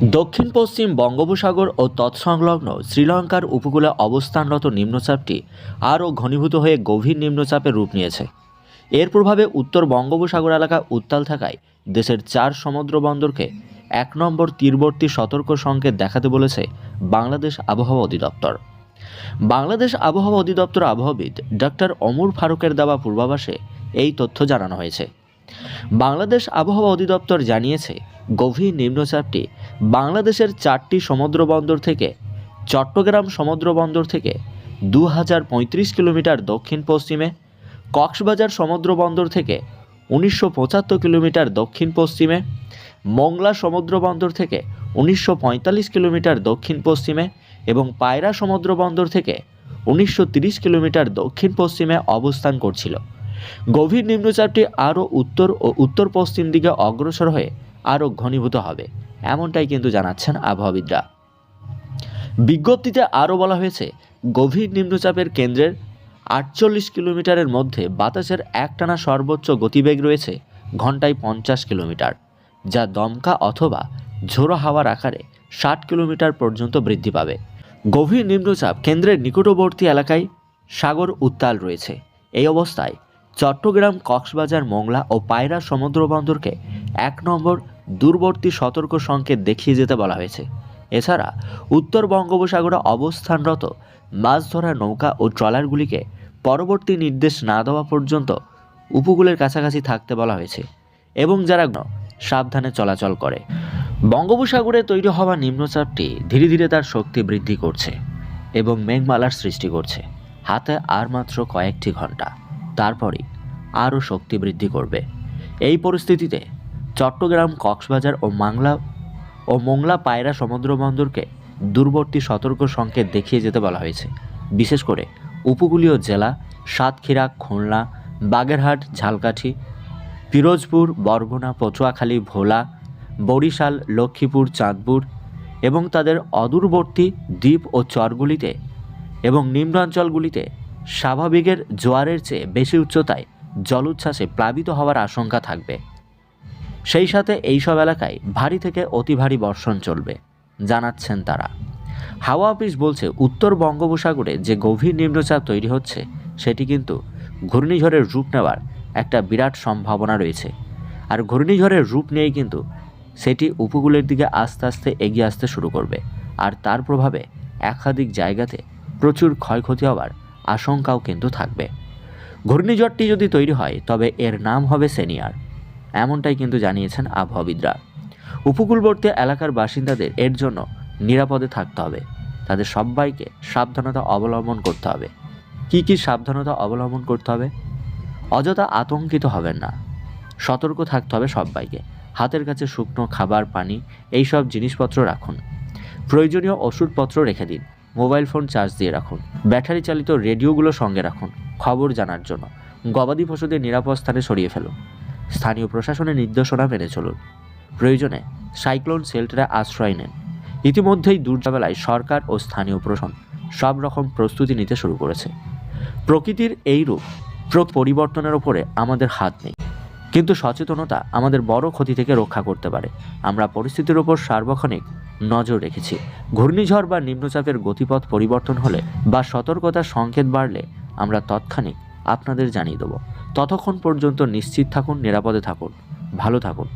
দক্ষিণ, পশ্চিম বঙ্গোপসাগর ও তৎসংলগ্ন শ্রীলঙ্কার উপকূলে অবস্থানরত নিম্নচাপটি আরও ঘনীভূত হয়ে গভীর নিম্নচাপের রূপ নিয়েছে। এর প্রভাবে উত্তর বঙ্গোপসাগর এলাকা উত্তাল থাকায় দেশের চার সমুদ্র বন্দরকে এক নম্বর তীরবর্তী সতর্ক সংকেত দেখাতে বলেছে বাংলাদেশ আবহাওয়া অধিদপ্তর। বাংলাদেশ আবহাওয়া অধিদপ্তর আবহাওয়াবিদ ডক্টর অমর ফারুকের দেওয়া পূর্বাভাসে এই তথ্য জানানো হয়েছে। বাংলাদেশ আবহাওয়া অধিদপ্তর জানিয়েছে গভীর নিম্নচাপটি বাংলাদেশের চারটি সমুদ্র বন্দর থেকে চট্টগ্রাম সমুদ্র বন্দর থেকে দু হাজার পঁয়ত্রিশ কিলোমিটার দক্ষিণ পশ্চিমে, কক্সবাজার সমুদ্র বন্দর থেকে উনিশশো পঁচাত্তর কিলোমিটার দক্ষিণ পশ্চিমে, মংলা সমুদ্র বন্দর থেকে উনিশশো পঁয়তাল্লিশ কিলোমিটার দক্ষিণ পশ্চিমে এবং পায়রা সমুদ্র বন্দর থেকে উনিশশো কিলোমিটার দক্ষিণ পশ্চিমে অবস্থান করছিল। গভীর নিম্নচাপটি আরও উত্তর ও উত্তর পশ্চিম দিকে অগ্রসর হয়ে আরও ঘনীভূত হবে। এমনটাই কিন্তু জানাচ্ছেন আবহাওয়াবিদরা। বিজ্ঞপ্তিতে আরও বলা হয়েছে, গভীর নিম্নচাপের কেন্দ্রের আটচল্লিশ কিলোমিটারের মধ্যে বাতাসের একটানা সর্বোচ্চ গতিবেগ রয়েছে ঘন্টায় পঞ্চাশ কিলোমিটার, যা দমকা অথবা ঝোড়ো হাওয়ার আকারে ষাট কিলোমিটার পর্যন্ত বৃদ্ধি পাবে। গভীর নিম্নচাপ কেন্দ্রের নিকটবর্তী এলাকায় সাগর উত্তাল রয়েছে। এই অবস্থায় চট্টগ্রাম, কক্সবাজার, মোংলা ও পায়রা সমুদ্র বন্দরকে এক নম্বর দূরবর্তী সতর্ক সংকেত দেখিয়ে যেতে বলা হয়েছে। এছাড়া, উত্তর বঙ্গোপসাগরে অবস্থানরত মাছ ধরা নৌকা ও ট্রলারগুলিকে পরবর্তী নির্দেশ না দেওয়া পর্যন্ত উপকূলের কাছাকাছি থাকতে বলা হয়েছে এবং যারা সাবধানে চলাচল করে। বঙ্গোপসাগরে তৈরি হওয়া নিম্নচাপটি ধীরে ধীরে তার শক্তি বৃদ্ধি করছে এবং মেঘমালার সৃষ্টি করছে। হাতে আর মাত্র কয়েকটি ঘণ্টা তারপরই আরও শক্তি বৃদ্ধি করবে। এই পরিস্থিতিতে চট্টগ্রাম, কক্সবাজার ও মাংলা ও মোংলা পায়রা সমুদ্র বন্দরকে দূরবর্তী সতর্ক সংকেত দেখিয়ে যেতে বলা হয়েছে। বিশেষ করে উপকূলীয় জেলা সাতক্ষীরা, খুলনা, বাগেরহাট, ঝালকাঠি, পিরোজপুর, বরগুনা, পচুয়াখালী, ভোলা, বরিশাল, লক্ষ্মীপুর, চাঁদপুর এবং তাদের অদূরবর্তী দ্বীপ ও চরগুলিতে এবং নিম্নাঞ্চলগুলিতে স্বাভাবিকের জোয়ারের চেয়ে বেশি উচ্চতায় জলোচ্ছ্বাসে প্লাবিত হওয়ার আশঙ্কা থাকবে। সেই সাথে এইসব এলাকায় ভারী থেকে অতি ভারী বর্ষণ চলবে, জানাচ্ছেন তারা। হাওয়া অফিস বলছে, উত্তর বঙ্গোপসাগরে যে গভীর নিম্নচাপ তৈরি হচ্ছে, সেটি কিন্তু ঘূর্ণিঝড়ের রূপ নেওয়ার একটা বিরাট সম্ভাবনা রয়েছে। আর ঘূর্ণিঝড়ের রূপ নিয়েই কিন্তু সেটি উপকূলের দিকে আস্তে আস্তে এগিয়ে আসতে শুরু করবে। আর তার প্রভাবে একাধিক জায়গাতে প্রচুর ক্ষয়ক্ষতি হওয়ার আশঙ্কাও কিন্তু থাকবে। ঘূর্ণিঝড়টি যদি তৈরি হয়, তবে এর নাম হবে সেনিয়ার। এমনটাই কিন্তু জানিয়েছেন আবহাওয়াবিদরা। উপকূলবর্তী এলাকার বাসিন্দাদের এর জন্য নিরাপদে থাকতে হবে। তাদের সবাইকে সাবধানতা অবলম্বন করতে হবে। কি কি সাবধানতা অবলম্বন করতে হবে? অযথা আতঙ্কিত হবেন না। সতর্ক থাকতে হবে সবাইকে। হাতের কাছে শুকনো খাবার, পানি এই সব জিনিসপত্র রাখুন। প্রয়োজনীয় ওষুধপত্র রেখে দিন। মোবাইল ফোন চার্জ দিয়ে রাখুন। ব্যাটারি চালিত রেডিওগুলো সঙ্গে রাখুন। খবর জানার জন্য। গবাদি পশুদের নিরাপদ স্থানে সরিয়ে ফেলুন। স্থানীয় প্রশাসনের নির্দেশনা মেনে চলুন। প্রয়োজনে সাইক্লোন শেল্টারে আশ্রয় নেন। ইতিমধ্যেই দুর্যাবেলায় সরকার ও স্থানীয় প্রশাসন সব রকম প্রস্তুতি নিতে শুরু করেছে। প্রকৃতির এই রূপ প্র- পরিবর্তনের ওপরে আমাদের হাত নেই। কিন্তু সচেতনতা আমাদের বড় ক্ষতি থেকে রক্ষা করতে পারে। আমরা পরিস্থিতির ওপর সার্বক্ষণিক নজর রেখেছি। ঘূর্ণিঝড় বা নিম্নচাপের গতিপথ পরিবর্তন হলে বা সতর্কতার সংকেত বাড়লে আমরা তৎক্ষণিক আপনাদের জানিয়ে দেবো। ততক্ষণ পর্যন্ত নিশ্চিত থাকুন নিরাপদে থাকুন ভালো থাকুন।